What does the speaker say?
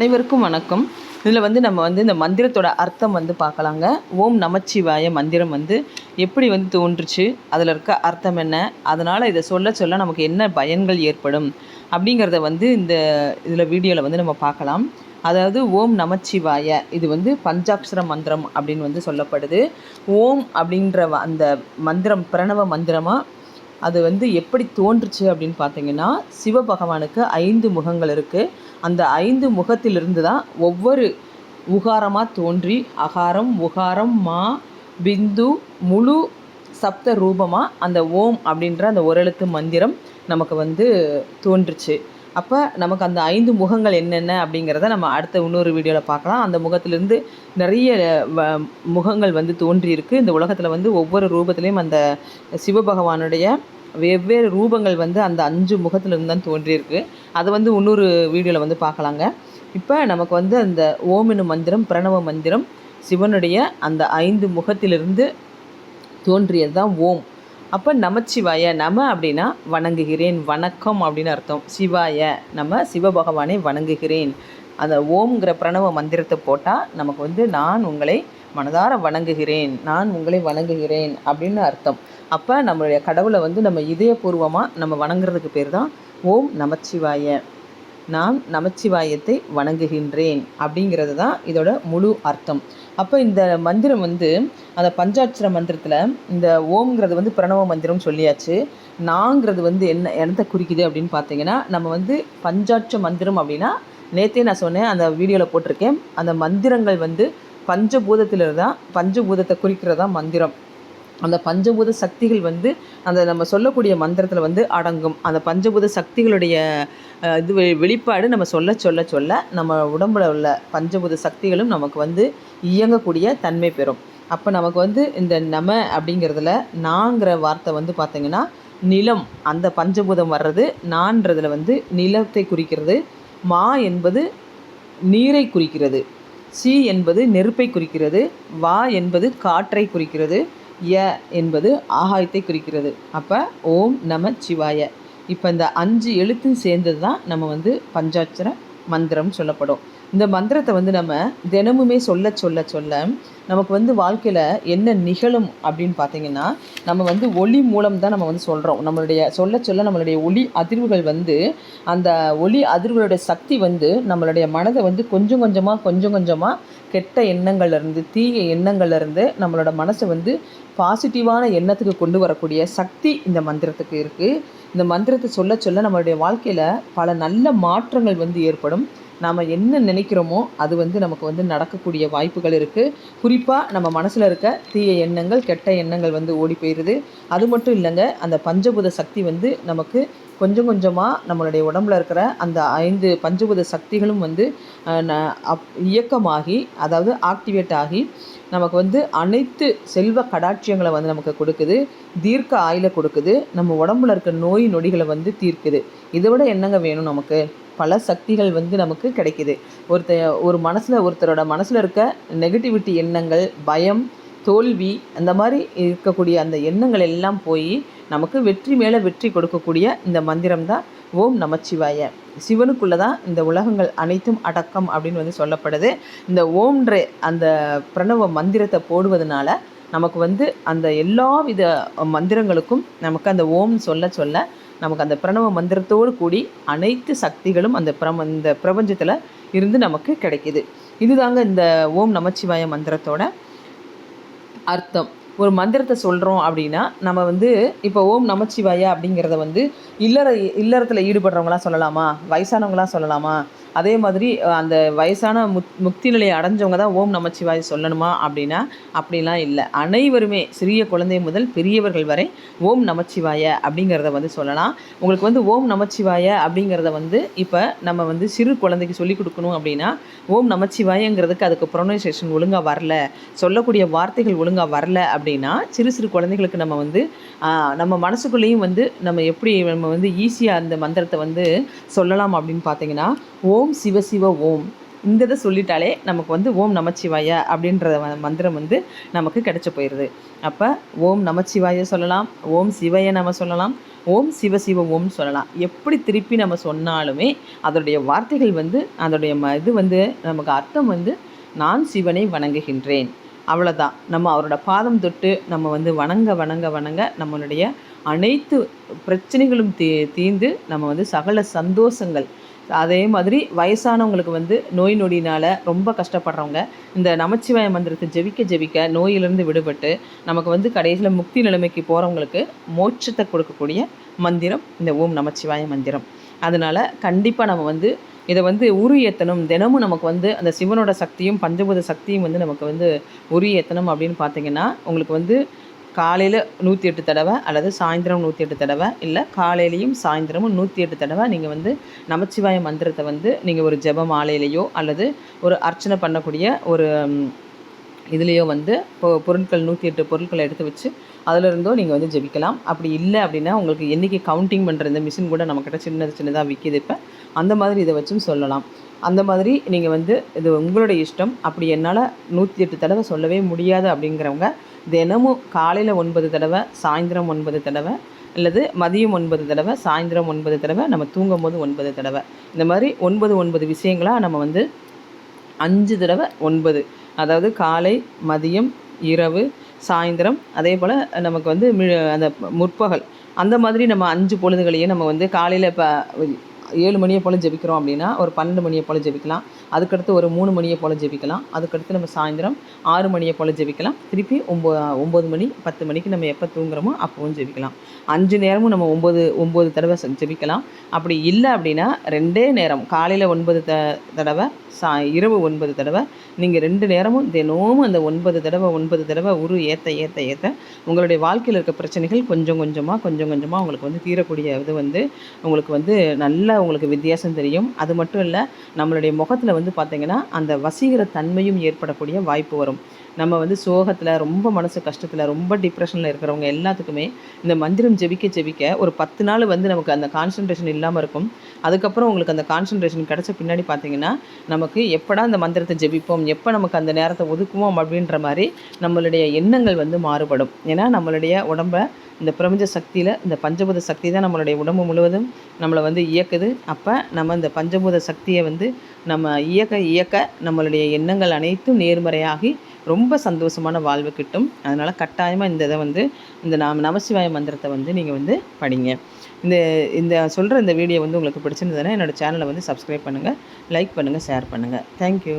அனைவருக்கும் வணக்கம். இதில் வந்து நம்ம வந்து இந்த மந்திரத்தோட அர்த்தம் வந்து பார்க்கலாங்க. ஓம் நமச்சிவாய மந்திரம் வந்து எப்படி வந்து தோன்றுச்சு அதில் இருக்க அர்த்தம் என்ன அதனால் இதை சொல்ல சொல்ல நமக்கு என்ன பயன்கள் ஏற்படும் அப்படிங்கிறத வந்து இந்த இதில் வீடியோவில் வந்து நம்ம பார்க்கலாம். அதாவது ஓம் நமச்சிவாய இது வந்து பஞ்சாட்சர மந்திரம் அப்படின்னு வந்து சொல்லப்படுது. ஓம் அப்படின்ற வ- அந்த மந்திரம் பிரணவ மந்திரமாக அது வந்து எப்படி தோன்றுச்சு அப்படின்னு பார்த்தீங்கன்னா சிவபகவானுக்கு ஐந்து முகங்கள் இருக்குது அந்த ஐந்து முகத்திலிருந்து தான் ஒவ்வொரு உகாரமாக தோன்றி அகாரம் உகாரம் மா பிந்து முழு சப்த ரூபமாக அந்த ஓம் அப்படின்ற அந்த ஒரு எழுத்து மந்திரம் நமக்கு வந்து தோன்றுச்சு. அப்போ நமக்கு அந்த ஐந்து முகங்கள் என்னென்ன அப்படிங்கிறத நம்ம அடுத்த இன்னொரு வீடியோவில் பார்க்கலாம். அந்த முகத்திலிருந்து நிறைய வ- முகங்கள் வந்து தோன்றியிருக்கு. இந்த உலகத்தில் வந்து ஒவ்வொரு ரூபத்துலேயும் அந்த சிவபகவானுடைய வெவ்வேறு ரூபங்கள் வந்து அந்த அஞ்சு முகத்திலிருந்து தான் தோன்றியிருக்கு. அதை வந்து இன்னொரு வீடியோவில் வந்து பார்க்கலாங்க. இப்போ நமக்கு வந்து அந்த ஓமினு மந்திரம் பிரணவ மந்திரம் சிவனுடைய அந்த ஐந்து முகத்திலிருந்து தோன்றியது தான் ஓம். அப்போ நமச்சிவாய நம அப்படின்னா வணங்குகிறேன் வணக்கம் அப்படின்னு அர்த்தம். சிவாய நம்ம சிவபகவானை வணங்குகிறேன். அந்த ஓம்ங்கிற பிரணவ மந்திரத்தை போட்டால் நமக்கு வந்து நான் உங்களை மனதார வணங்குகிறேன் நான் உங்களை வணங்குகிறேன் அப்படின்னு அர்த்தம். அப்போ நம்மளுடைய கடவுளை வந்து நம்ம இதயபூர்வமாக நம்ம வணங்குறதுக்கு பேர் தான் ஓம் நமச்சிவாய நான் நமச்சிவாயத்தை வணங்குகின்றேன் அப்படிங்கிறது தான் இதோட முழு அர்த்தம். அப்போ இந்த மந்திரம் வந்து அந்த பஞ்சாட்சர மந்திரத்தில் இந்த ஓம்ங்கிறது வந்து பிரணவ மந்திரம் சொல்லியாச்சு. நாங்கிறது வந்து என்ன என்னத்தை குறிக்குது அப்படின்னு பார்த்தீங்கன்னா நம்ம வந்து பஞ்சாட்ச மந்திரம் அப்படின்னா நேற்றே நான் சொன்னேன் அந்த வீடியோவில் போட்டிருக்கேன். அந்த மந்திரங்கள் வந்து பஞ்சபூதத்தில் தான் பஞ்சபூதத்தை குறிக்கிறது தான் மந்திரம். அந்த பஞ்சபூத சக்திகள் வந்து அந்த நம்ம சொல்லக்கூடிய மந்திரத்தில் வந்து அடங்கும். அந்த பஞ்சபூத சக்திகளுடைய இது வெளிப்பாடு நம்ம சொல்ல சொல்ல சொல்ல நம்ம உடம்புல உள்ள பஞ்சபூத சக்திகளும் நமக்கு வந்து இயங்கக்கூடிய தன்மை பெறும். அப்போ நமக்கு வந்து இந்த நம அப்படிங்கிறதுல நாங்கிற வார்த்தை வந்து பார்த்திங்கன்னா நிலம் அந்த பஞ்சபூதம் வர்றது நான்றதில் வந்து நிலத்தை குறிக்கிறது மா என்பது நீரை குறிக்கிறது சி என்பது நெருப்பை குறிக்கிறது வா என்பது காற்றை குறிக்கிறது ய என்பது ஆகாயத்தை குறிக்கிறது. அப்போ ஓம் நம சிவாய. இப்போ இந்த அஞ்சு எழுத்தும் சேர்ந்தது தான் நம்ம வந்து பஞ்சாட்சர மந்திரம் சொல்லப்படும். இந்த மந்திரத்தை வந்து நம்ம தினமுமே சொல்ல சொல்ல சொல்ல நமக்கு வந்து வாழ்க்கையில் என்ன நிகழும் அப்படின்னு பார்த்தீங்கன்னா நம்ம வந்து ஒளி மூலம் தான் நம்ம வந்து சொல்கிறோம் நம்மளுடைய சொல்ல சொல்ல நம்மளுடைய ஒளி அதிர்வுகள் வந்து அந்த ஒளி அதிர்வுகளுடைய சக்தி வந்து நம்மளுடைய மனதை வந்து கொஞ்சம் கொஞ்சமாக கொஞ்சம் கொஞ்சமாக கெட்ட எண்ணங்கள்லேருந்து தீய எண்ணங்கள்லேருந்து நம்மளோட மனசை வந்து பாசிட்டிவான எண்ணத்துக்கு கொண்டு வரக்கூடிய சக்தி இந்த மந்திரத்துக்கு இருக்குது இந்த மந்திரத்தை சொல்ல சொல்ல நம்மளுடைய வாழ்க்கையில் பல நல்ல மாற்றங்கள் வந்து ஏற்படும். நாம் என்ன நினைக்கிறோமோ அது வந்து நமக்கு வந்து நடக்கக்கூடிய வாய்ப்புகள் இருக்குது குறிப்பாக நம்ம மனசில் இருக்க தீய எண்ணங்கள் கெட்ட எண்ணங்கள் வந்து ஓடி போயிடுது அது மட்டும் இல்லைங்க அந்த பஞ்சபூத சக்தி வந்து நமக்கு கொஞ்சம் கொஞ்சமாக நம்மளுடைய உடம்புல இருக்கிற அந்த ஐந்து பஞ்சபூத சக்திகளும் வந்து ந- அப்- இயக்கமாகி அதாவது ஆக்டிவேட் ஆகி நமக்கு வந்து அனைத்து செல்வ கடாட்சியங்களை வந்து நமக்கு கொடுக்குது. தீர்க்க ஆயில கொடுக்குது. நம்ம உடம்புல இருக்க நோய் நொடிகளை வந்து தீர்க்குது. இதை விட என்னங்க வேணும் நமக்கு? பல சக்திகள் வந்து நமக்கு கிடைக்கிது. ஒருத்த ஒரு மனசில் ஒருத்தரோட மனசில் இருக்க நெகட்டிவிட்டி எண்ணங்கள் பயம் தோல்வி அந்த மாதிரி இருக்கக்கூடிய அந்த எண்ணங்கள் எல்லாம் போய் நமக்கு வெற்றி மேலே வெற்றி கொடுக்கக்கூடிய இந்த மந்திரம் தான் ஓம் நமச்சிவாய. சிவனுக்குள்ளே தான் இந்த உலகங்கள் அனைத்தும் அடக்கம் அப்படின்னு வந்து சொல்லப்படுது. இந்த ஓம்ன்ற அந்த பிரணவ மந்திரத்தை போடுவதனால நமக்கு வந்து அந்த எல்லா வித மந்திரங்களுக்கும் நமக்கு அந்த ஓம் சொல்ல சொல்ல நமக்கு அந்த பிரணவ மந்திரத்தோடு கூடி அனைத்து சக்திகளும் அந்த பிரம இந்த பிரபஞ்சத்தில் இருந்து நமக்கு கிடைக்கிது. இதுதாங்க இந்த ஓம் நமச்சிவாய மந்திரத்தோட அர்த்தம். ஒரு மந்திரத்தை சொல்கிறோம் அப்படின்னா நம்ம வந்து இப்போ ஓம் நமச்சிவாயா அப்படிங்கிறத வந்து இல்லற இல்லறத்தில் ஈடுபடுறவங்களாம் சொல்லலாமா? வயசானவங்களாம் சொல்லலாமா? அதே மாதிரி அந்த வயசான முக் முக்தி நிலையை அடைஞ்சவங்க தான் ஓம் நமச்சிவாய் சொல்லணுமா அப்படின்னா அப்படிலாம் இல்லை. அனைவருமே சிறிய குழந்தை முதல் பெரியவர்கள் வரை ஓம் நமச்சிவாய அப்படிங்கிறத வந்து சொல்லலாம். உங்களுக்கு வந்து ஓம் நமச்சிவாய அப்படிங்கிறத வந்து இப்போ நம்ம வந்து சிறு குழந்தைக்கு சொல்லிக் கொடுக்கணும் அப்படின்னா ஓம் நமச்சிவாயங்கிறதுக்கு அதுக்கு ப்ரொனன்சியேஷன் ஒழுங்காக வரல சொல்லக்கூடிய வார்த்தைகள் ஒழுங்காக வரல அப்படின்னா சிறு சிறு குழந்தைகளுக்கு நம்ம வந்து நம்ம மனசுக்குள்ளேயும் வந்து நம்ம எப்படி நம்ம வந்து ஈஸியாக அந்த மந்திரத்தை வந்து சொல்லலாம் அப்படின்னு பார்த்தீங்கன்னா ஓம் சிவ சிவ ஓம். இந்த இதை சொல்லிட்டாலே நமக்கு வந்து ஓம் நமச்சிவாய அப்படின்ற மந்திரம் வந்து நமக்கு கிடச்சி போயிடுது அப்போ ஓம் நமச்சிவாய சொல்லலாம் ஓம் சிவய நம்ம சொல்லலாம் ஓம் சிவ சிவ ஓம் சொல்லலாம். எப்படி திருப்பி நம்ம சொன்னாலுமே அதோடைய வார்த்தைகள் வந்து அதோடைய ம இது வந்து நமக்கு அர்த்தம் வந்து நான் சிவனை வணங்குகின்றேன். அவ்வளோதான் நம்ம அவரோட பாதம் தொட்டு நம்ம வந்து வணங்க வணங்க வணங்க நம்மளுடைய அனைத்து பிரச்சனைகளும் தீ தீர்ந்து நம்ம வந்து சகல சந்தோஷங்கள் அதே மாதிரி வயசானவங்களுக்கு வந்து நோய் நொடினால் ரொம்ப கஷ்டப்படுறவங்க இந்த நமச்சிவாய மந்திரத்தை ஜெபிக்க ஜெபிக்க நோயிலிருந்து விடுபட்டு நமக்கு வந்து கடைசியில் முக்தி நிலைமைக்கு போகிறவங்களுக்கு மோட்சத்தை கொடுக்கக்கூடிய மந்திரம் இந்த ஓம் நமச்சிவாய மந்திரம். அதனால் கண்டிப்பாக நம்ம வந்து இதை வந்து உரு ஏற்றணும் தினமும் நமக்கு வந்து அந்த சிவனோட சக்தியும் பஞ்சபூத சக்தியும் வந்து நமக்கு வந்து உரு ஏற்றணும் அப்படின்னு பார்த்தீங்கன்னா உங்களுக்கு வந்து காலையில் நூற்றி எட்டு தடவை அல்லது சாயந்தரம் நூற்றி எட்டு தடவை இல்லை காலையிலையும் சாயந்தரமும் நூற்றி எட்டு தடவை நீங்கள் வந்து நமச்சிவாய மந்திரத்தை வந்து நீங்கள் ஒரு ஜெப மாலையிலையோ அல்லது ஒரு அர்ச்சனை பண்ணக்கூடிய ஒரு இதுலேயோ வந்து இப்போ பொருட்கள் நூற்றி எட்டு பொருட்களை எடுத்து வச்சு அதில் இருந்தோ நீங்கள் வந்து ஜெபிக்கலாம். அப்படி இல்லை அப்படின்னா உங்களுக்கு என்றைக்கு கவுண்டிங் பண்ணுற இந்த மிஷின் கூட நம்மக்கிட்ட சின்னது சின்னதாக விற்கிது இப்போ அந்த மாதிரி இதை வச்சும் சொல்லலாம். அந்த மாதிரி நீங்கள் வந்து இது உங்களுடைய இஷ்டம். அப்படி என்னால் நூற்றி எட்டு தடவை சொல்லவே முடியாது அப்படிங்கிறவங்க தினமும் காலையில் ஒன்பது தடவை சாயந்தரம் ஒன்பது தடவை அல்லது மதியம் ஒன்பது தடவை சாயந்தரம் ஒன்பது தடவை நம்ம தூங்கும் போது ஒன்பது தடவை. இந்த மாதிரி ஒன்பது ஒன்பது விஷயங்களாக நம்ம வந்து அஞ்சு தடவை ஒன்பது. அதாவது காலை மதியம் இரவு சாயந்தரம் அதே போல் நமக்கு வந்து அந்த முற்பகல். அந்த மாதிரி நம்ம அஞ்சு பொழுதுகளையும் நம்ம வந்து காலையில் இப்போ ஏழு மணியை போல் ஜெபிக்கிறோம் அப்படின்னா ஒரு பன்னெண்டு மணியை போல் ஜெபிக்கலாம். அதுக்கடுத்து ஒரு மூணு மணியை போல் ஜெபிக்கலாம். அதுக்கடுத்து நம்ம சாயந்தரம் ஆறு மணியை போல் ஜெபிக்கலாம். திருப்பி ஒம்போ ஒம்பது மணி பத்து மணிக்கு நம்ம எப்போ தூங்குறோமோ அப்போவும் ஜெபிக்கலாம். அஞ்சு நேரமும் நம்ம ஒம்பது ஒம்பது தடவை ஜெபிக்கலாம். அப்படி இல்லை அப்படின்னா ரெண்டே நேரம் காலையில் ஒன்பது த தடவை சா இரவு ஒன்பது தடவை நீங்கள் ரெண்டு நேரமும் தினமும் அந்த ஒன்பது தடவை ஒன்பது தடவை உரு ஏற்ற ஏற்ற ஏற்ற உங்களுடைய வாழ்க்கையில் இருக்க பிரச்சனைகள் கொஞ்சம் கொஞ்சமாக கொஞ்சம் கொஞ்சமாக உங்களுக்கு வந்து தீரக்கூடிய இது வந்து உங்களுக்கு வந்து நல்ல உங்களுக்கு வித்தியாசம் தெரியும். அது மட்டும் இல்லை நம்மளுடைய முகத்தில் வந்து பார்த்திங்கன்னா அந்த வசீகர தன்மையும் ஏற்படக்கூடிய வாய்ப்பு வரும். நம்ம வந்து சோகத்தில் ரொம்ப மனசு கஷ்டத்தில் ரொம்ப டிப்ரெஷனில் இருக்கிறவங்க எல்லாத்துக்குமே இந்த மந்திரம் ஜெபிக்க ஜெபிக்க ஒரு பத்து நாள் வந்து நமக்கு அந்த கான்சன்ட்ரேஷன் இல்லாமல் இருக்கும். அதுக்கப்புறம் உங்களுக்கு அந்த கான்சன்ட்ரேஷன் கிடச்ச பின்னாடி பார்த்தீங்கன்னா நமக்கு எப்படா அந்த மந்திரத்தை ஜெபிப்போம் எப்போ நமக்கு அந்த நேரத்தை ஒதுக்குவோம் அப்படின்ற மாதிரி நம்மளுடைய எண்ணங்கள் வந்து மாறுபடும். ஏன்னா நம்மளுடைய உடம்பை இந்த பிரபஞ்ச சக்தியில் இந்த பஞ்சபூத சக்தி தான் நம்மளுடைய உடம்பு முழுவதும் நம்மளை வந்து இயக்குது. அப்போ நம்ம இந்த பஞ்சபூத சக்தியை வந்து நம்ம இயக்க இயக்க நம்மளுடைய எண்ணங்கள் அனைத்தும் நேர்மறையாகி ரொம்ப சந்தோஷமான வாழ்வு கிட்டும். அதனால் கட்டாயமாக இந்த இதை வந்து இந்த நாம் நமசிவாய மந்திரத்தை வந்து நீங்கள் வந்து படிங்க. இந்த இந்த சொல்கிற இந்த வீடியோ வந்து உங்களுக்கு பிடிச்சிருந்ததுன்னா என்னோடய சேனலை வந்து சப்ஸ்கிரைப் பண்ணுங்கள் லைக் பண்ணுங்கள் ஷேர் பண்ணுங்கள் தேங்க்யூ